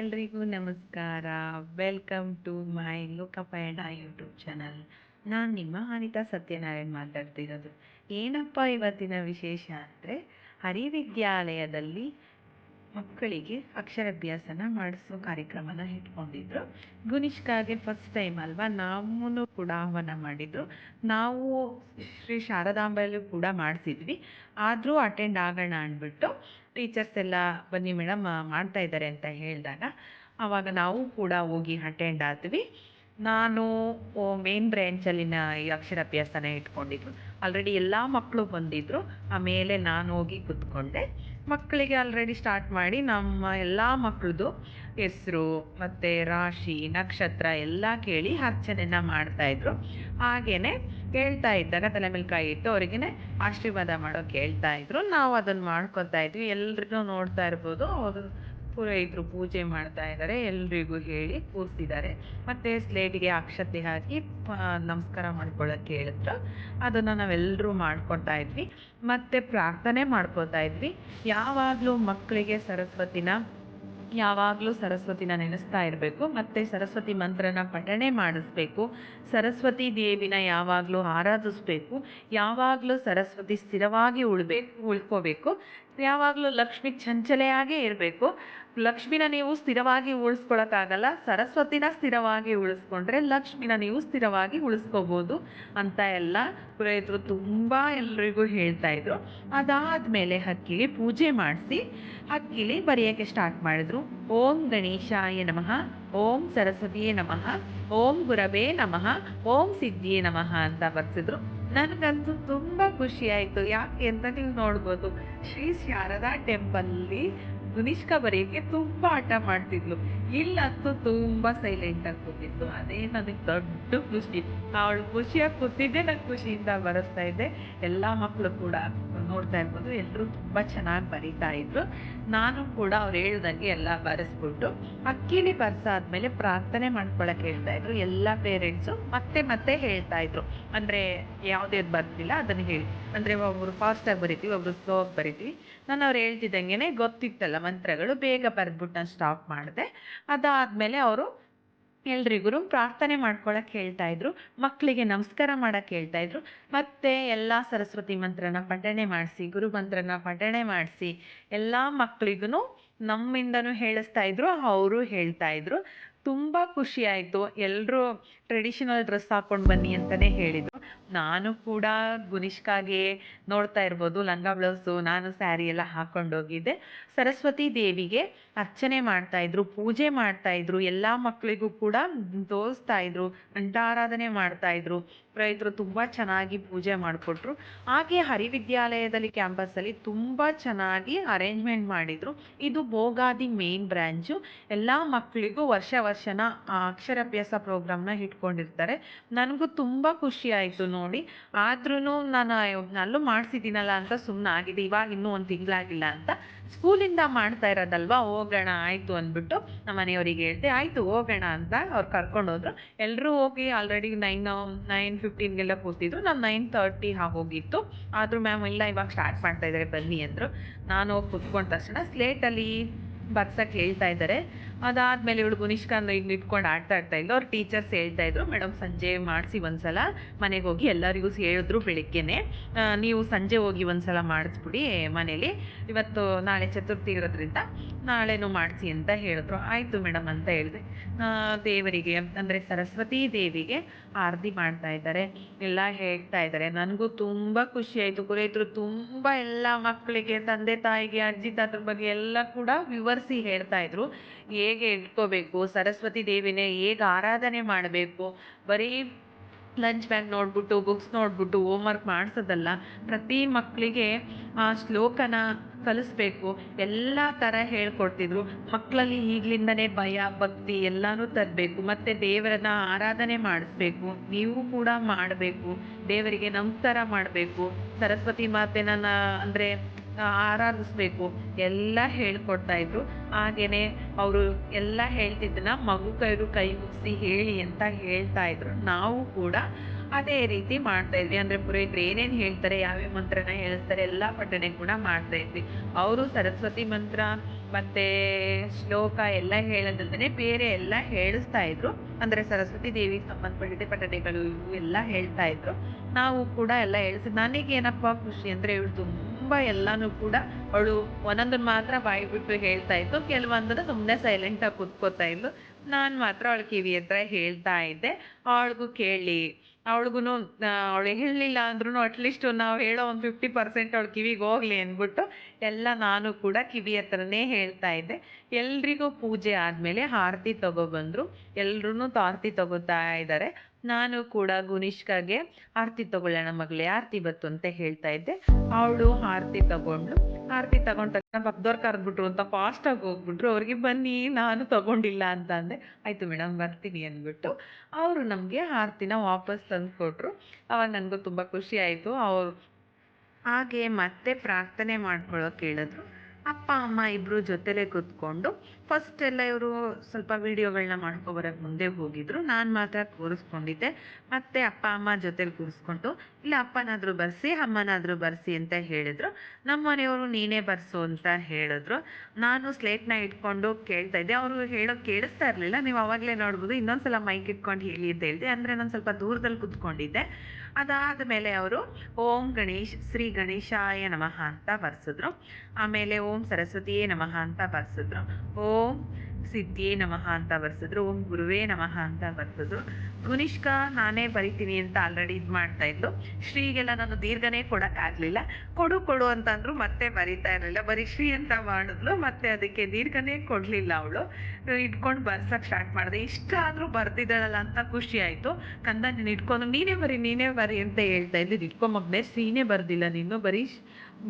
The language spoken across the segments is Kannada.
ನಮಸ್ಕಾರ. Welcome to my Lokapayana YouTube channel ನಾನು ನಿಮ್ಮ ಅನಿತಾ ಸತ್ಯನಾರಾಯಣ್ ಮಾತಾಡ್ತಿರೋದು. ಏನಪ್ಪ ಇವತ್ತಿನ ವಿಶೇಷ ಅಂದರೆ ಹರಿವಿದ್ಯಾಲಯದಲ್ಲಿ ಮಕ್ಕಳಿಗೆ ಅಕ್ಷರಾಭ್ಯಾಸನ ಮಾಡಿಸೋ ಕಾರ್ಯಕ್ರಮನ ಇಟ್ಕೊಂಡಿದ್ರು. ಗುನಿಷ್ಕಾಗೆ ಫಸ್ಟ್ ಟೈಮ್ ಅಲ್ವಾ? ನಾವು ಕೂಡ ಆಹ್ವಾನ ಮಾಡಿದ್ರು ನಾವು ಶ್ರೀ ಶಾರದಾಂಬೆಯಲ್ಲೂ ಕೂಡ ಮಾಡಿಸಿದ್ವಿ. ಆದರೂ ಅಟೆಂಡ್ ಆಗೋಣ ಅಂದ್ಬಿಟ್ಟು ಟೀಚರ್ಸ್ ಎಲ್ಲ ಬನ್ನಿ ಮೇಡಮ್ ಮಾಡ್ತಾ ಇದ್ದಾರೆ ಅಂತ ಹೇಳಿದಾಗ, ಆವಾಗ ನಾವು ಕೂಡ ಹೋಗಿ ಅಟೆಂಡ್ ಆದ್ವಿ. ನಾನು ಮೇನ್ ಬ್ರ್ಯಾಂಚಲ್ಲಿನ ಈ ಅಕ್ಷರಾಭ್ಯಾಸನ ಇಟ್ಕೊಂಡಿದ್ರು ಆಲ್ರೆಡಿ ಎಲ್ಲ ಮಕ್ಕಳು ಬಂದಿದ್ರು, ಆಮೇಲೆ ನಾನು ಹೋಗಿ ಕೂತ್ಕೊಂಡೆ. ಮಕ್ಕಳಿಗೆ ಆಲ್ರೆಡಿ ಸ್ಟಾರ್ಟ್ ಮಾಡಿ ನಮ್ಮ ಎಲ್ಲ ಮಕ್ಕಳದು ಹೆಸರು, ಮತ್ತು ರಾಶಿ, ನಕ್ಷತ್ರ ಎಲ್ಲ ಕೇಳಿ ಅರ್ಚನೆನ ಮಾಡ್ತಾಯಿದ್ರು ಹಾಗೆಯೇ ಕೇಳ್ತಾ ಇದ್ದಾಗ ತಲೆ ಮೇಲೆ ಕೈ ಇಟ್ಟು ಅವ್ರಿಗೆ ಆಶೀರ್ವಾದ ಮಾಡೋಕೆ ಹೇಳ್ತಾ ಇದ್ರು. ನಾವು ಅದನ್ನು ಮಾಡ್ಕೊತಾ ಇದ್ವಿ. ಎಲ್ರಿಗೂ ನೋಡ್ತಾ ಇರ್ಬೋದು. ಅವರು ಪುರೋಹಿತರು ಪೂಜೆ ಮಾಡ್ತಾ ಇದ್ದಾರೆ ಎಲ್ರಿಗೂ ಹೇಳಿ ಕೂರಿಸಿದ್ದಾರೆ. ಮತ್ತು ಸ್ಲೇಟಿಗೆ ಅಕ್ಷತೆ ಹಾಕಿ ನಮಸ್ಕಾರ ಮಾಡ್ಕೊಳ್ಳೋಕ್ಕೆ ಹೇಳಿದ್ರು. ಅದನ್ನು ನಾವೆಲ್ಲರೂ ಮಾಡ್ಕೊತಾ ಇದ್ವಿ. ಮತ್ತು ಪ್ರಾರ್ಥನೆ ಮಾಡ್ಕೊಳ್ತಾ ಇದ್ವಿ. ಯಾವಾಗಲೂ ಮಕ್ಕಳಿಗೆ ಸರಸ್ವತಿನ ಯಾವಾಗಲೂ ಸರಸ್ವತಿನ ನೆನೆಸ್ತಾ ಇರಬೇಕು, ಮತ್ತು ಸರಸ್ವತಿ ಮಂತ್ರನ ಪಠಣೆ ಮಾಡಿಸ್ಬೇಕು, ಸರಸ್ವತಿ ದೇವಿನ ಯಾವಾಗಲೂ ಆರಾಧಿಸ್ಬೇಕು, ಯಾವಾಗಲೂ ಸರಸ್ವತಿ ಸ್ಥಿರವಾಗಿ ಉಳ್ಬೇಕು, ಉಳ್ಕೋಬೇಕು. ಯಾವಾಗಲೂ ಲಕ್ಷ್ಮಿ ಚಂಚಲೆಯಾಗೇ ಇರಬೇಕು. ಲಕ್ಷ್ಮಿನ ನೀವು ಸ್ಥಿರವಾಗಿ ಉಳಿಸ್ಕೊಳಕ್ಕಾಗಲ್ಲ. ಸರಸ್ವತಿನ ಸ್ಥಿರವಾಗಿ ಉಳಿಸ್ಕೊಂಡ್ರೆ ಲಕ್ಷ್ಮಿನ ನೀವು ಸ್ಥಿರವಾಗಿ ಉಳಿಸ್ಕೋಬೋದು ಅಂತ ಎಲ್ಲ ಪುರೋಹಿತರು ತುಂಬ ಎಲ್ರಿಗೂ ಹೇಳ್ತಾ ಇದ್ರು. ಅದಾದ್ಮೇಲೆ ಹಕ್ಕಿಲಿ ಪೂಜೆ ಮಾಡಿಸಿ, ಹಕ್ಕಿಲಿ ಬರೆಯೋಕ್ಕೆ ಸ್ಟಾರ್ಟ್ ಮಾಡಿದ್ರು. ಓಂ ಗಣೇಶಾಯ ನಮಃ, ಓಂ ಸರಸ್ವತಿಯೇ ನಮಃ, ಓಂ ಗುರವೇ ನಮಃ, ಓಂ ಸಿದ್ಧಿಯೇ ನಮಃ ಅಂತ ಬರ್ಸಿದ್ರು. ನನಗಂತೂ ತುಂಬ ಖುಷಿ ಆಯಿತು. ಯಾಕೆ ಅಂತ ನೀವು ನೋಡ್ಬೋದು, ಶ್ರೀ ಶಾರದಾ ಟೆಂಪಲ್ಲಿ ದುನಿಷ್ಕಾ ಬರೆಯೋಕ್ಕೆ ತುಂಬ ಆಟ ಮಾಡ್ತಿದ್ಲು. ಇಲ್ಲಂತೂ ತುಂಬ ಸೈಲೆಂಟಾಗಿ ಕೂತಿತ್ತು. ಅದೇ ನನಗೆ ದೊಡ್ಡ ಖುಷಿ. ಅವಳು ಖುಷಿಯಾಗಿ ಕೂತಿದ್ದೆ ನಂಗೆ ಖುಷಿಯಿಂದ ಬರೆಸ್ತಾ ಇದ್ದೆ. ಎಲ್ಲ ಮಕ್ಕಳು ಕೂಡ. ನೋಡ್ತಾ ಇರ್ಬೋದು. ಎಲ್ಲರೂ ತುಂಬ ಚೆನ್ನಾಗಿ ಬರೀತಾ ಇದ್ರು. ನಾನು ಕೂಡ ಅವ್ರು ಹೇಳ್ದಂಗೆ ಎಲ್ಲ ಬರೆಸ್ಬಿಟ್ಟು ಅಕ್ಕಿಲಿ ಬರ್ಸಾದ್ಮೇಲೆ ಪ್ರಾರ್ಥನೆ ಮಾಡ್ಕೊಳಕ್ಕೆ ಹೇಳ್ತಾ ಇದ್ರು. ಎಲ್ಲ ಪೇರೆಂಟ್ಸು ಮತ್ತೆ ಮತ್ತೆ ಹೇಳ್ತಾ ಇದ್ರು. ಅಂದರೆ ಯಾವುದೇ ಬರ್ತಿಲ್ಲ ಅದನ್ನು ಹೇಳಿ. ಅಂದರೆ ಫಾಸ್ಟ್ ಫಾಸ್ಟಾಗಿ ಬರಿತೀವಿ, ಒಬ್ರು ಸ್ಲೋ ಆಗಿ ಬರಿತೀವಿ. ನಾನು ಅವ್ರು ಹೇಳ್ತಿದ್ದಂಗೆ ಗೊತ್ತಿತ್ತಲ್ಲ ಮಂತ್ರಗಳು. ಬೇಗ ಬರೆದ್ಬಿಟ್ಟು ನಾನು ಸ್ಟಾಪ್ ಮಾಡಿದೆ. ಅದಾದಮೇಲೆ ಅವರು ಎಲ್ರಿಗೂ ಪ್ರಾರ್ಥನೆ ಮಾಡ್ಕೊಳಕ್ಕೆ ಹೇಳ್ತಾ ಇದ್ರು ಮಕ್ಕಳಿಗೆ ನಮಸ್ಕಾರ ಮಾಡಕ್ಕೆ ಹೇಳ್ತಾ ಇದ್ರು, ಮತ್ತೆ ಎಲ್ಲ ಸರಸ್ವತಿ ಮಂತ್ರನ ಪಠಣೆ ಮಾಡಿಸಿ, ಗುರು ಮಂತ್ರನ ಪಠಣೆ ಮಾಡಿಸಿ, ಎಲ್ಲ ಮಕ್ಕಳಿಗೂ ನಮ್ಮಿಂದನೂ ಹೇಳಿಸ್ತಾ ಇದ್ರು, ಅವರು ಹೇಳ್ತಾ ಇದ್ರು. ತುಂಬ ಖುಷಿ ಆಯಿತು. ಎಲ್ಲರೂ ಟ್ರೆಡಿಷನಲ್ ಡ್ರೆಸ್ ಹಾಕ್ಕೊಂಡು ಬನ್ನಿ ಅಂತಲೇ ಹೇಳಿದರು. ನಾನು ಕೂಡ ಗುನಿಷ್ಕಾಗೆ ನೋಡ್ತಾ ಇರ್ಬೋದು, ಲಂಗ ಬ್ಲೌಸು ನಾನು ಸ್ಯಾರಿ ಎಲ್ಲ ಹಾಕ್ಕೊಂಡೋಗಿದ್ದೆ ಸರಸ್ವತಿ ದೇವಿಗೆ ಅರ್ಚನೆ ಮಾಡ್ತಾಯಿದ್ರು ಪೂಜೆ ಮಾಡ್ತಾಯಿದ್ರು ಎಲ್ಲ ಮಕ್ಕಳಿಗೂ ಕೂಡ ತೋರಿಸ್ತಾ ಇದ್ರು ಕಂಠಾರಾಧನೆ ಮಾಡ್ತಾಯಿದ್ರು ರೈತರು ತುಂಬ ಚೆನ್ನಾಗಿ ಪೂಜೆ ಮಾಡಿಕೊಟ್ರು. ಹಾಗೆ ಹರಿವಿದ್ಯಾಲಯದಲ್ಲಿ ಕ್ಯಾಂಪಸ್ಸಲ್ಲಿ ತುಂಬ ಚೆನ್ನಾಗಿ ಅರೇಂಜ್ಮೆಂಟ್ ಮಾಡಿದರು. ಇದು ಭೋಗಾದಿ ಮೇನ್ ಬ್ರ್ಯಾಂಚು ಎಲ್ಲ ಮಕ್ಕಳಿಗೂ ವರ್ಷ ವರ್ಷನ ಅಕ್ಷರಾಭ್ಯಾಸ ಪ್ರೋಗ್ರಾಮ್ನ ಇಟ್ಕೊಂಡಿರ್ತಾರೆ ನನಗೂ ತುಂಬ ಖುಷಿ ಆಯಿತು ನೋಡಿ. ಆದ್ರೂ ನಾನು ಅಲ್ಲೂ ಮಾಡಿಸಿದ್ದೀನಲ್ಲ ಅಂತ ಸುಮ್ಮನೆ ಆಗಿದೆ. ಇವಾಗ ಇನ್ನೂ ಒಂದು ತಿಂಗಳಾಗಿಲ್ಲ ಅಂತ. ಸ್ಕೂಲಿಂದ ಮಾಡ್ತಾ ಇರೋದಲ್ವಾ? ಹೋಗೋಣ, ಆಯಿತು ಅಂದ್ಬಿಟ್ಟು ನಮ್ಮ ಮನೆಯವರಿಗೆ ಹೇಳಿದೆ, ಆಯಿತು, ಹೋಗೋಣ ಅಂತ ಅವ್ರು ಕರ್ಕೊಂಡು ಹೋದ್ರು ಎಲ್ಲರೂ ಹೋಗಿ ಆಲ್ರೆಡಿ ನೈನ್ ನೈನ್ ಫಿಫ್ಟೀನ್ಗೆಲ್ಲ ಕೂತಿದ್ರು. ನಾನು ನೈನ್ ತರ್ಟಿ ಹೋಗಿತ್ತು. ಆದರೂ ಮ್ಯಾಮ್ ಇಲ್ಲ ಇವಾಗ ಸ್ಟಾರ್ಟ್ ಮಾಡ್ತಾ ಇದ್ದಾರೆ ಬನ್ನಿ ಅಂದರು. ನಾನು ಹೋಗಿ ಕುತ್ಕೊಂಡ ತಕ್ಷಣ ಸ್ಲೇಟಲ್ಲಿ ಬರ್ಸಕ್ಕೆ ಹೇಳ್ತಾ ಇದ್ದಾರೆ. ಅದಾದಮೇಲೆ ಇವಳು ಗುನಿಷ್ಕಾಂದ ಇಲ್ಲಿ ಇಟ್ಕೊಂಡು ಆಡ್ತಾ ಇರ್ತಾ ಇದ್ಲು. ಅವ್ರ ಟೀಚರ್ಸ್ ಹೇಳ್ತಾ ಇದ್ರು, ಮೇಡಮ್, ಸಂಜೆ ಮಾಡಿಸಿ ಒಂದ್ಸಲ ಮನೆಗೆ ಹೋಗಿ ಎಲ್ಲರಿಗೂ ಹೇಳಿದ್ರು ಬೆಳಿಗ್ಗೆನೆ. ನೀವು ಸಂಜೆ ಹೋಗಿ ಒಂದ್ಸಲ ಮಾಡಿಸ್ಬಿಡಿ ಮನೇಲಿ. ಇವತ್ತು ನಾಳೆ ಚತುರ್ಥಿ ಇರೋದ್ರಿಂದ ನಾಳೆನೂ ಮಾಡಿಸಿ ಅಂತ ಹೇಳಿದ್ರು. ಆಯಿತು ಮೇಡಮ್ ಅಂತ ಹೇಳಿದೆ. ದೇವರಿಗೆ, ಅಂದರೆ ಸರಸ್ವತಿ ದೇವಿಗೆ ಆರತಿ ಮಾಡ್ತಾ ಇದ್ದಾರೆ. ಎಲ್ಲ ಹೇಳ್ತಾ ಇದ್ದಾರೆ. ನನಗೂ ತುಂಬ ಖುಷಿ ಆಯಿತು. ಪುರೋಹಿತರು ತುಂಬ ಎಲ್ಲ ಮಕ್ಕಳಿಗೆ, ತಂದೆ ತಾಯಿಗೆ, ಅಜ್ಜಿ ತಾತರ ಬಗ್ಗೆ ಎಲ್ಲ ಕೂಡ ವಿವರಿಸಿ ಹೇಳ್ತಾ ಇದ್ರು. ಹೇಗೆ ಇಟ್ಕೋಬೇಕು? ಸರಸ್ವತಿ ದೇವಿನೇ ಹೇಗೆ ಆರಾಧನೆ ಮಾಡಬೇಕು? ಬರೀ ಲಂಚ್ ಬ್ಯಾಗ್ ನೋಡ್ಬಿಟ್ಟು ಬುಕ್ಸ್ ನೋಡ್ಬಿಟ್ಟು ಹೋಮ್ವರ್ಕ್ ಮಾಡಿಸೋದಲ್ಲ. ಪ್ರತಿ ಮಕ್ಕಳಿಗೆ ಆ ಶ್ಲೋಕನ ಕಲಿಸ್ಬೇಕು. ಎಲ್ಲ ಥರ ಹೇಳ್ಕೊಡ್ತಿದ್ರು. ಮಕ್ಕಳಲ್ಲಿ ಈಗಲಿಂದನೇ ಭಯ, ಭಕ್ತಿ ಎಲ್ಲನೂ ತರಬೇಕು. ಮತ್ತು ದೇವರನ್ನ ಆರಾಧನೆ ಮಾಡಿಸ್ಬೇಕು. ನೀವು ಕೂಡ ಮಾಡಬೇಕು. ದೇವರಿಗೆ ನಮಸ್ಕಾರ ಮಾಡಬೇಕು. ಸರಸ್ವತಿ ಮಾತೆನ ಅಂದರೆ ಆರಾಧಿಸ್ಬೇಕು. ಎಲ್ಲ ಹೇಳ್ಕೊಡ್ತಾ ಇದ್ರು. ಹಾಗೇನೆ ಅವರು ಎಲ್ಲ ಹೇಳ್ತಿದ್ದನ್ನ ಮಗು ಕೈರು ಕೈ ಮುಗಿಸಿ ಹೇಳಿ ಅಂತ ಹೇಳ್ತಾ ಇದ್ರು. ನಾವು ಕೂಡ ಅದೇ ರೀತಿ ಮಾಡ್ತಾ ಇದ್ವಿ. ಅಂದ್ರೆ ಪುರೋಹಿತರು ಏನೇನು ಹೇಳ್ತಾರೆ, ಯಾವ್ಯಾವ ಮಂತ್ರನ ಹೇಳ್ತಾರೆ, ಎಲ್ಲ ಪಠಣೆ ಕೂಡ ಮಾಡ್ತಾ ಇದ್ವಿ. ಅವರು ಸರಸ್ವತಿ ಮಂತ್ರ ಮತ್ತೆ ಶ್ಲೋಕ ಎಲ್ಲ ಹೇಳೋದಲ್ಲದೆ ಬೇರೆ ಎಲ್ಲ ಹೇಳಿಸ್ತಾ ಇದ್ರು. ಅಂದ್ರೆ ಸರಸ್ವತಿ ದೇವಿಗೆ ಸಂಬಂಧಪಟ್ಟಿದ್ದ ಪಠಣೆಗಳು ಇವು ಎಲ್ಲ ಹೇಳ್ತಾ ಇದ್ರು. ನಾವು ಕೂಡ ಎಲ್ಲ ಹೇಳಿಸಿ. ನನಗೇನಪ್ಪ ಖುಷಿ ಅಂದ್ರೆ ಇವಳು ತುಂಬ ಎಲ್ಲನೂ ಕೂಡ ಅವಳು ಒಂದೊಂದನ್ನು ಮಾತ್ರ ಬಾಯಿ ಬಿಟ್ಟು ಹೇಳ್ತಾ ಇತ್ತು. ಕೆಲವೊಂದನ್ನು ಸುಮ್ಮನೆ ಸೈಲೆಂಟಾಗಿ ಕೂತ್ಕೋತಾ ಇದ್ಲು. ನಾನು ಮಾತ್ರ ಅವಳ ಕಿವಿ ಹತ್ರ ಹೇಳ್ತಾ ಇದ್ದೆ. ಅವಳಿಗೂ ಕೇಳಿ. ಅವಳಿಗೂ ಅವಳು ಹೇಳಲಿಲ್ಲ ಅಂದ್ರೂ ಅಟ್ಲೀಸ್ಟ್ ನಾವು ಹೇಳೋ ಒಂದು ಫಿಫ್ಟಿ ಪರ್ಸೆಂಟ್ ಅವಳ ಕಿವಿಗೆ ಹೋಗ್ಲಿ ಅಂದ್ಬಿಟ್ಟು ಎಲ್ಲ ನಾನು ಕೂಡ ಕಿವಿ ಹತ್ರನೇ ಹೇಳ್ತಾ ಇದ್ದೆ. ಎಲ್ರಿಗೂ ಪೂಜೆ ಆದಮೇಲೆ ಆರತಿ ತಗೊಬಂದರು ಎಲ್ರೂ ಆರತಿ ತಗೋತಾ ಇದ್ದಾರೆ. ನಾನು ಕೂಡ ಗುನಿಷ್ಕಾಗೆ ಆರತಿ ತಗೊಳ್ಳೋಣ ಮಗಳೇ, ಆರತಿ ಬತ್ತು ಅಂತ ಹೇಳ್ತಾ ಇದ್ದೆ. ಅವಳು ಆರತಿ ತಗೊಂಡ್ಳು. ಆರತಿ ತಗೊಂಡ ತಕ್ಷಣ ಪಕ್ಕದವ್ರು ಕರೆದ್ಬಿಟ್ರು ಅಂತ ಫಾಸ್ಟಾಗಿ ಹೋಗ್ಬಿಟ್ರು. ಅವ್ರಿಗೆ ಬನ್ನಿ, ನಾನು ತಗೊಂಡಿಲ್ಲ ಅಂತ ಅಂದೆ. ಆಯಿತು ಮೇಡಮ್, ಬರ್ತೀನಿ ಅಂದ್ಬಿಟ್ಟು ಅವರು ನಮಗೆ ಆರತಿನ ವಾಪಸ್ ತಂದು ಕೊಟ್ಟರು ಅವಾಗ ನನಗೂ ತುಂಬ ಖುಷಿ ಆಯಿತು. ಅವ್ರು ಹಾಗೆ ಮತ್ತೆ ಪ್ರಾರ್ಥನೆ ಮಾಡ್ಕೊಳ್ಳೋಕೆ ಹೇಳಿದ್ರು ಅಪ್ಪ, ಅಮ್ಮ ಇಬ್ಬರು ಜೊತೆಲೇ ಕೂತ್ಕೊಂಡು ಫಸ್ಟ್ ಎಲ್ಲ ಇವರು ಸ್ವಲ್ಪ ವೀಡಿಯೋಗಳನ್ನ ಮಾಡ್ಕೊಬರಕ್ಕೆ ಮುಂದೆ ಹೋಗಿದ್ರು. ನಾನು ಮಾತ್ರ ಕೂರಿಸ್ಕೊಂಡಿದ್ದೆ. ಮತ್ತೆ ಅಪ್ಪ, ಅಮ್ಮ ಜೊತೆಲಿ ಕೂರಿಸ್ಕೊಂಡು, ಇಲ್ಲ, ಅಪ್ಪನಾದರೂ ಬರ್ಸಿ, ಅಮ್ಮನಾದರೂ ಬರ್ಸಿ ಅಂತ ಹೇಳಿದ್ರು. ನಮ್ಮ ಮನೆಯವರು, ನೀನೇ ಬರ್ಸು ಅಂತ ಹೇಳಿದ್ರು. ನಾನು ಸ್ಲೇಟ್ನ ಇಟ್ಕೊಂಡು ಕೇಳ್ತಾ ಇದ್ದೆ. ಅವರು ಹೇಳೋಕೆ ಕೇಳಿಸ್ತಾ ಇರಲಿಲ್ಲ. ನೀವು ಅವಾಗಲೇ ನೋಡ್ಬೋದು, ಇನ್ನೊಂದ್ಸಲ ಮೈಕ್ ಇಟ್ಕೊಂಡು ಹೇಳಿ ಅಂತ ಹೇಳಿದೆ. ಅಂದರೆ ನಾನು ಸ್ವಲ್ಪ ದೂರದಲ್ಲಿ ಕೂತ್ಕೊಂಡಿದ್ದೆ. ಅದಾದ ಮೇಲೆ ಅವರು ಓಂ ಗಣೇಶ್, ಶ್ರೀ ಗಣೇಶಾಯ ನಮಃ ಅಂತ ಬರ್ಸಿದ್ರು. ಆಮೇಲೆ ಓಂ ಸರಸ್ವತಿಯೇ ನಮಃ ಅಂತ ಬರ್ಸಿದ್ರು. ಓಂ ಸಿದ್ಧಿಯೇ ನಮಃ ಅಂತ ಬರ್ಸಿದ್ರು. ಓಂ ಗುರುವೇ ನಮಃ ಅಂತ ಬರ್ಸಿದ್ರು. ಗುನಿಷ್ಕಾ ನಾನೇ ಬರಿತೀನಿ ಅಂತ ಆಲ್ರೆಡಿ ಇದು ಮಾಡ್ತಾ ಇದ್ದು. ಶ್ರೀಗೆಲ್ಲ ನಾನು ದೀರ್ಘನೇ ಕೊಡೋಕ್ಕಾಗಲಿಲ್ಲ. ಕೊಡು ಕೊಡು ಅಂತಂದ್ರು ಮತ್ತೆ ಬರಿತಾ ಇರಲಿಲ್ಲ. ಬರೀ ಶ್ರೀ ಅಂತ ಮಾಡಿದ್ಲು, ಮತ್ತೆ ಅದಕ್ಕೆ ದೀರ್ಘನೇ ಕೊಡಲಿಲ್ಲ ಅವಳು. ಇಟ್ಕೊಂಡು ಬರ್ಸಕ್ಕೆ ಸ್ಟಾರ್ಟ್ ಮಾಡಿದೆ. ಇಷ್ಟ ಆದರೂ ಬರ್ತಿದ್ದಾಳಲ್ಲ ಅಂತ ಖುಷಿ ಆಯಿತು. ಕಂದ ನೀನು ಇಟ್ಕೊಂಡು, ನೀನೇ ಬರಿ ನೀನೇ ಬರಿ ಅಂತ ಹೇಳ್ತಾ ಇದ್ದೆ ಇಟ್ಕೊಂಬಗ್ನೆ ಶ್ರೀನೇ ಬರ್ದಿಲ್ಲ. ನೀನು ಬರೀ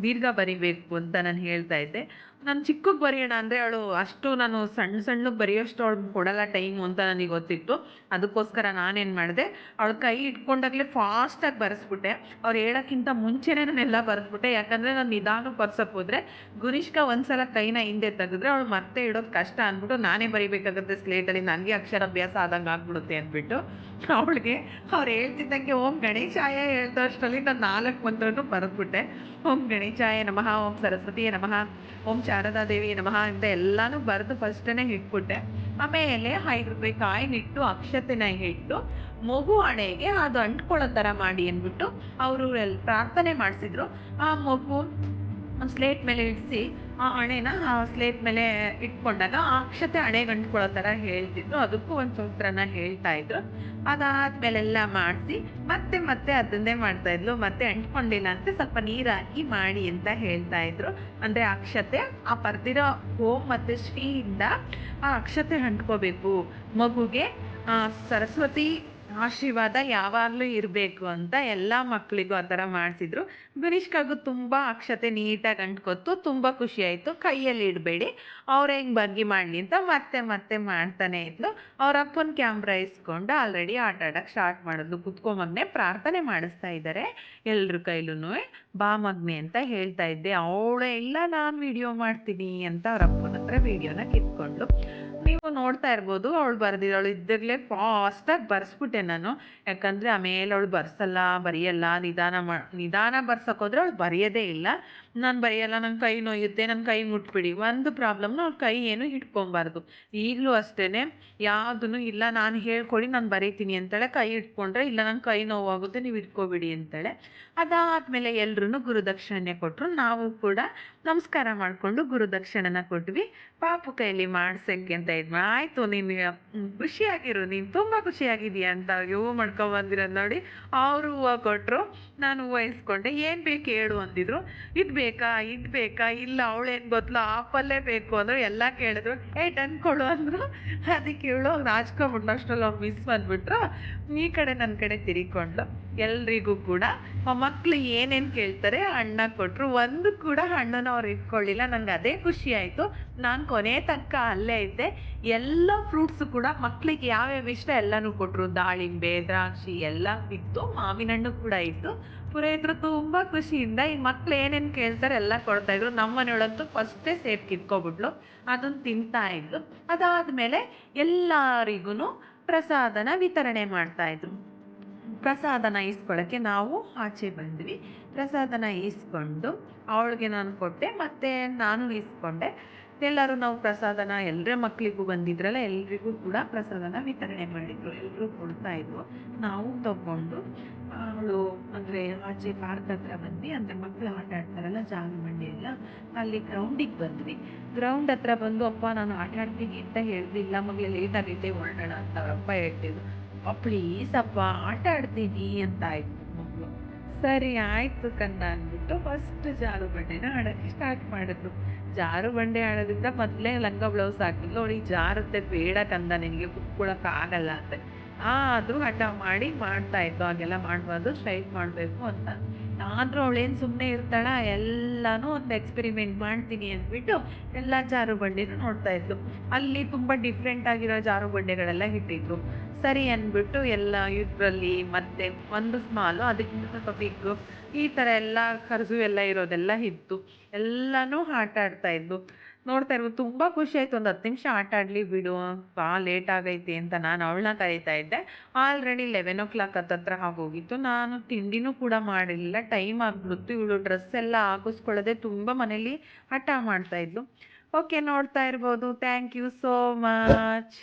ದೀರ್ಘ ಬರಿಬೇಕು ಅಂತ ನಾನು ಹೇಳ್ತಾ ಇದ್ದೆ. ನಾನು ಚಿಕ್ಕಕ್ಕೆ ಬರೆಯೋಣ ಅಂದರೆ ಅವಳು ಅಷ್ಟು ನಾನು ಸಣ್ಣ ಸಣ್ಣಗೆ ಬರೆಯೋಷ್ಟು ಅವಳು ಕೊಡಲ್ಲ ಟೈಮು ಅಂತ ನನಗೆ ಗೊತ್ತಿತ್ತು. ಅದಕ್ಕೋಸ್ಕರ ನಾನೇನು ಮಾಡಿದೆ, ಅವಳ ಕೈ ಇಟ್ಕೊಂಡಾಗಲೇ ಫಾಸ್ಟಾಗಿ ಬರೆಸ್ಬಿಟ್ಟೆ. ಅವ್ರು ಹೇಳೋಕ್ಕಿಂತ ಮುಂಚೆನೇ ನಾನೆಲ್ಲ ಬರೆಸ್ಬಿಟ್ಟೆ. ಯಾಕಂದರೆ ನಾನು ನಿಧಾನಕ್ಕೆ ಬರ್ಸಕ್ಕೆ ಹೋದರೆ ಗುನಿಷ್ಕಾ ಒಂದ್ಸಲ ಕೈನ ಹಿಂದೆ ತೆಗೆದ್ರೆ ಅವಳು ಮತ್ತೆ ಇಡೋದು ಕಷ್ಟ ಅಂದ್ಬಿಟ್ಟು ನಾನೇ ಬರಿಬೇಕಾಗುತ್ತೆ ಸ್ಲೇಟಲ್ಲಿ ನನಗೆ ಅಕ್ಷರಾಭ್ಯಾಸ ಆದಂಗೆ ಆಗ್ಬಿಡುತ್ತೆ ಅಂದ್ಬಿಟ್ಟು ಅವಳಿಗೆ ಅವ್ರು ಹೇಳ್ತಿದ್ದಂಗೆ, ಓಂ ಗಣೇಶಾಯ ಹೇಳ್ತಾ ಅಷ್ಟರಲ್ಲಿ ನಾನು ನಾಲ್ಕು ಮಂತ್ರನೂ ಬರೆದ್ಬಿಟ್ಟೆ. ಓಂ ಗಣೇಶಾಯ ನಮಃ, ಓಂ ಸರಸ್ವತಿಯೇ ನಮಃ, ಓಂ ಶಾರದಾದೇವಿ ನಮಃ ಅಂತ ಎಲ್ಲಾನು ಬರೆದು ಫಸ್ಟನೇ ಇಟ್ಬಿಟ್ಟೆ. ಆಮೇಲೆ ಐದು ರೂಪಾಯಿ ಕಾಯಿನ ಇಟ್ಟು, ಅಕ್ಷತೆನ ಇಟ್ಟು, ಮಗು ಹಣೆಗೆ ಅದು ಅಂಟ್ಕೊಳ್ಳೋ ಥರ ಮಾಡಿ ಅಂದ್ಬಿಟ್ಟು, ಅವರು ಪ್ರಾರ್ಥನೆ ಮಾಡಿಸಿದ್ರು. ಆ ಮಗು ಸ್ಲೇಟ್ ಮೇಲೆ ಇಡಿಸಿ ಆ ಹಣೆನ ಆ ಸ್ಲೇಟ್ ಮೇಲೆ ಇಟ್ಕೊಂಡಾಗ ಆ ಅಕ್ಷತೆ ಹಣೆಗೆ ಅಂಟ್ಕೊಳ್ಳೋ ಥರ ಹೇಳ್ತಿದ್ರು. ಅದಕ್ಕೂ ಒಂದು ಸೂತ್ರನ ಹೇಳ್ತಾ ಇದ್ರು. ಅದಾದ್ಮೇಲೆಲ್ಲ ಮಾಡಿಸಿ ಮತ್ತೆ ಮತ್ತೆ ಅದನ್ನೇ ಮಾಡ್ತಾ ಇದ್ಲು. ಮತ್ತೆ ಅಂಟ್ಕೊಂಡಿಲ್ಲ ಅಂತ ಸ್ವಲ್ಪ ನೀರು ಹಾಕಿ ಮಾಡಿ ಅಂತ ಹೇಳ್ತಾ ಇದ್ರು. ಅಂದರೆ ಅಕ್ಷತೆ ಆ ಪರ್ದಿರೋ ಓಂ ಮತ್ತು ಶ್ರೀಯಿಂದ ಆ ಅಕ್ಷತೆ ಅಂಟ್ಕೋಬೇಕು. ಮಗುಗೆ ಸರಸ್ವತಿ ಆಶೀರ್ವಾದ ಯಾವಾಗಲೂ ಇರಬೇಕು ಅಂತ ಎಲ್ಲ ಮಕ್ಕಳಿಗೂ ಆ ಥರ ಮಾಡಿಸಿದ್ರು. ಗುನಿಷ್ಕಾಗೂ ತುಂಬ ಅಕ್ಷತೆ ನೀಟಾಗಿ ಅಂಟ್ಕೊತು ತುಂಬ ಖುಷಿ ಆಯಿತು. ಕೈಯಲ್ಲಿ ಇಡಬೇಡಿ. ಅವ್ರು ಹೆಂಗೆ ಬಗ್ಗಿ ಮಾಡಲಿ ಅಂತ ಮತ್ತೆ ಮತ್ತೆ ಮಾಡ್ತಾನೆ ಇದ್ಲು. ಅವ್ರ ಅಪ್ಪನ ಕ್ಯಾಮ್ರಾ ಇಸ್ಕೊಂಡು ಆಲ್ರೆಡಿ ಆಟ ಆಡೋಕ್ಕೆ ಸ್ಟಾರ್ಟ್ ಮಾಡಿದ್ಲು. ಕುತ್ಕೊಂಬಗ್ನೆ ಪ್ರಾರ್ಥನೆ ಮಾಡಿಸ್ತಾ ಇದ್ದಾರೆ ಎಲ್ಲರ ಕೈಲೂ ಬಾ ಮಗ್ನೆ ಅಂತ ಹೇಳ್ತಾ ಇದ್ದೆ. ಅವಳೇ, ಇಲ್ಲ, ನಾನು ವಿಡಿಯೋ ಮಾಡ್ತೀನಿ ಅಂತ ಅವ್ರ ಅಪ್ಪನ ಹತ್ರ ವಿಡಿಯೋನ ಕಿತ್ಕೊಂಡು ನೀವು ನೋಡ್ತಾ ಇರ್ಬೋದು, ಅವಳು ಬರ್ದಿರೋಳು ಇದ್ದಾಗಲೇ ಫಾಸ್ಟಾಗಿ ಬರ್ಸ್ಬಿಟ್ಟೆ ನಾನು. ಯಾಕಂದ್ರೆ ಆಮೇಲೆ ಅವಳು ಬರ್ಸಲ್ಲ, ಬರೆಯಲ್ಲ, ನಿಧಾನ ಮಾ, ನಿಧಾನ ಬರ್ಸೋಕೋದ್ರೆ ಅವಳು ಬರೆಯೋದೇ ಇಲ್ಲ. ನಾನು ಬರೆಯಲ್ಲ ನನ್ನ ಕೈ ನೋಯುತ್ತೆ ನನ್ನ ಕೈ ಮುಟ್ಬಿಡಿ. ಒಂದು ಪ್ರಾಬ್ಲಮ್ನ ಅವ್ರ ಕೈ ಏನು ಹಿಡ್ಕೊಬಾರ್ದು. ಈಗಲೂ ಅಷ್ಟೇ ಯಾವುದೂ ಇಲ್ಲ, ನಾನು ಹೇಳ್ಕೊಡಿ, ನಾನು ಬರೀತೀನಿ ಅಂತಾಳೆ ಕೈ ಇಟ್ಕೊಂಡ್ರೆ ಇಲ್ಲ ನನ್ನ ಕೈ ನೋವಾಗುತ್ತೆ, ನೀವು ಇಟ್ಕೊಬಿಡಿ ಅಂತಾಳೆ. ಅದಾದಮೇಲೆ ಎಲ್ರೂ ಗುರುದಕ್ಷಿಣೆ ಕೊಟ್ಟರು ನಾವು ಕೂಡ ನಮಸ್ಕಾರ ಮಾಡಿಕೊಂಡು ಗುರುದಕ್ಷಿಣೆನ ಕೊಟ್ವಿ. ಪಾಪು ಕೈಲಿ ಮಾಡ್ಸಕ್ಕೆ ಅಂತ ಇದ್ ಆಯಿತು, ನೀನು ಖುಷಿಯಾಗಿರು. ನೀನು ತುಂಬ ಖುಷಿಯಾಗಿದೆಯಾ ಅಂತ ಹೂವು ಮಾಡ್ಕೊಂಬಂದಿರೋದು ನೋಡಿ. ಅವರು ಹೂವು ಕೊಟ್ಟರು ನಾನು ಹೂವು ಇಸ್ಕೊಂಡೆ. ಏನು ಬೇಕು ಹೇಳು ಅಂದಿದ್ರು. ಇದು ಬೇಕಾ, ಇದು ಬೇಕಾ, ಇಲ್ಲ ಅವಳೇನು ಗೊತ್ತಲ್ಲ ಆಪಲ್ಲೇ ಬೇಕು ಅಂದ್ರು ಎಲ್ಲ ಕೇಳಿದ್ರು. ಏ ಡನ್ ಕೊಡು ಅಂದರು. ಅದಕ್ಕೆ ಇವಳು ನಾಚ್ಕೊಂಬಿಟ್ಟು ಅಷ್ಟರಲ್ಲಿ ಅವ್ರು ಮಿಸ್ ಬಂದ್ಬಿಟ್ರು. ಈ ಕಡೆ ನನ್ನ ಕಡೆ ತಿರಿಕೊಂಡ್ಲು ಎಲ್ರಿಗೂ ಕೂಡ ಮಕ್ಕಳು ಏನೇನು ಕೇಳ್ತಾರೆ ಅಣ್ಣ ಕೊಟ್ಟರು ಒಂದು ಕೂಡ ಹಣ್ಣನ್ನು ಅವ್ರು ಇಟ್ಕೊಳ್ಳಿಲ್ಲ. ನನಗೆ ಅದೇ ಖುಷಿ ಆಯಿತು. ನಾನು ಕೊನೆ ತನಕ ಅಲ್ಲೇ ಇದ್ದೆ. ಎಲ್ಲ ಫ್ರೂಟ್ಸು ಕೂಡ ಮಕ್ಳಿಗೆ ಯಾವ್ಯಾವ ಇಷ್ಟ ಎಲ್ಲನೂ ಕೊಟ್ಟರು ದಾಳಿಂಬೆ, ದ್ರಾಕ್ಷಿ ಎಲ್ಲ ಇತ್ತು ಮಾವಿನ ಹಣ್ಣು ಕೂಡ ಇತ್ತು. ಪುರೋಹಿತರು ತುಂಬ ಖುಷಿಯಿಂದ ಈ ಮಕ್ಳು ಏನೇನು ಕೇಳ್ತಾರೆ ಎಲ್ಲ ಕೊಡ್ತಾ ಇದ್ರು. ನಮ್ಮ ಮನೆಯೊಳಂತೂ ಫಸ್ಟೇ ಸೇಬು ಕಿತ್ಕೊಬಿಟ್ಲು ಅದನ್ನ ತಿಂತಾ ಇದ್ಲು. ಅದಾದ್ಮೇಲೆ ಎಲ್ಲರಿಗೂ ಪ್ರಸಾದನ ವಿತರಣೆ ಮಾಡ್ತಾ ಇದ್ರು. ಪ್ರಸಾದನ ಇಸ್ಕೊಳ್ಳೋಕ್ಕೆ ನಾವು ಆಚೆ ಬಂದ್ವಿ. ಪ್ರಸಾದನ ಇಸ್ಕೊಂಡು ಅವಳಿಗೆ ನಾನು ಕೊಟ್ಟೆ, ಮತ್ತೆ ನಾನು ಈಸ್ಕೊಂಡೆ. ಎಲ್ಲರೂ ನಾವು ಪ್ರಸಾದನ ಎಲ್ಲರ ಮಕ್ಕಳಿಗೂ ಬಂದಿದ್ರಲ್ಲ, ಎಲ್ರಿಗೂ ಕೂಡ ಪ್ರಸಾದನ ವಿತರಣೆ ಮಾಡಿದ್ರು. ಎಲ್ಲರೂ ಕೊಡ್ತಾ ಇದ್ರು ನಾವು ತಗೊಂಡು, ಅವಳು ಅಂದರೆ ಆಚೆ ಪಾರ್ಕ್ ಹತ್ರ ಬಂದ್ವಿ. ಅಂದರೆ ಮಕ್ಕಳು ಆಟ ಆಡ್ತಾರಲ್ಲ ಜಾರುಬಂಡಿ ಎಲ್ಲ, ಅಲ್ಲಿ ಗ್ರೌಂಡಿಗೆ ಬಂದ್ವಿ. ಗ್ರೌಂಡ್ ಹತ್ರ ಬಂದು, ಅಪ್ಪ, ನಾನು ಆಟ ಆಡ್ತೀನಿ ಅಂತ ಹೇಳ್ದಿಲ್ಲ. ಮಗಳು ಲೇಟ್ ಆಗೈತೆ ಹೊರಡೋಣ ಅಂತ ಅಪ್ಪ ಹೇಳ್ತಿದ್ರು. ಪ್ಲೀಸ್ ಅಪ್ಪ, ಆಟ ಆಡ್ತೀನಿ ಅಂತ ಆಯ್ತು ಮಗಳು. ಸರಿ, ಆಯ್ತು ಕಣ್ಣ ಅಂದ್ಬಿಟ್ಟು ಫಸ್ಟ್ ಜಾರುಬಂಡಿನ ಆಡೋಕ್ಕೆ ಸ್ಟಾರ್ಟ್ ಮಾಡಿದ್ರು. ಜಾರುಬಂಡಿ ಆಡೋದ್ರಿಂದ ಮೊದಲೇ ಲಂಗ ಬ್ಲೌಸ್ ಹಾಕಿದ್ಲು ಅವಳಿಗೆ ಜಾರುತ್ತೆ, ಬೇಡ ಕಂದ ನಿನಗೆ ಆಗಲ್ಲ ಅಂತ. ಆದರೂ ಹಠ ಮಾಡಿ ಮಾಡ್ತಾ ಇತ್ತು ಹಾಗೆಲ್ಲ ಮಾಡಬಾರ್ದು ಸ್ಟ್ರೈಟ್ ಮಾಡಬೇಕು ಅಂತ. ಆದರೂ ಅವಳೇನು ಸುಮ್ಮನೆ ಇರ್ತಾಳ, ಎಲ್ಲನೂ ಒಂದು ಎಕ್ಸ್ಪೆರಿಮೆಂಟ್ ಮಾಡ್ತೀನಿ ಅಂದ್ಬಿಟ್ಟು ಎಲ್ಲ ಜಾರುಬಂಡಿನೂ ನೋಡ್ತಾ ಇದ್ಲು. ಅಲ್ಲಿ ತುಂಬ ಡಿಫ್ರೆಂಟ್ ಆಗಿರೋ ಜಾರುಬಂಡಿಗಳೆಲ್ಲ ಇಟ್ಟಿದ್ರು. ಸರಿ ಅಂದ್ಬಿಟ್ಟು ಎಲ್ಲ ಇದರಲ್ಲಿ ಮತ್ತೆ ಒಂದು ಸ್ಮಾಲು ಅದಕ್ಕಿಂತ ಸ್ವಲ್ಪ ಬಿಗ್ಗು ಈ ಥರ ಎಲ್ಲ ಕರ್ಸು ಎಲ್ಲ ಇರೋದೆಲ್ಲ ಇತ್ತು. ಎಲ್ಲನೂ ಆಟ ಆಡ್ತಾ ಇದ್ಲು. ನೋಡ್ತಾ ಇರ್ಬೋದು. ತುಂಬ ಖುಷಿ ಆಯ್ತು. ಒಂದು ಹತ್ತು ನಿಮಿಷ ಆಟ ಆಡಲಿ ಬಿಡು. ಬಾ ಲೇಟ್ ಆಗೈತಿ ಅಂತ ನಾನು ಅವಳನ್ನ ಕರೀತಾ ಇದ್ದೆ. ಆಲ್ರೆಡಿ ಲೆವೆನ್ ಓ ಕ್ಲಾಕ್ ಹತ್ತತ್ರ ಆಗೋಗಿತ್ತು. ನಾನು ತಿಂಡಿನೂ ಕೂಡ ಮಾಡಿರಲಿಲ್ಲ. ಟೈಮ್ ಆಗಿಬಿಡ್ತು. ಇವಳು ಡ್ರೆಸ್ ಎಲ್ಲ ಹಾಕಿಸ್ಕೊಳ್ಳೋದೆ ತುಂಬ ಮನೇಲಿ ಹಠ ಮಾಡ್ತಾ ಇದ್ಲು. ಓಕೆ ನೋಡ್ತಾ ಇರ್ಬೋದು. Thank you so much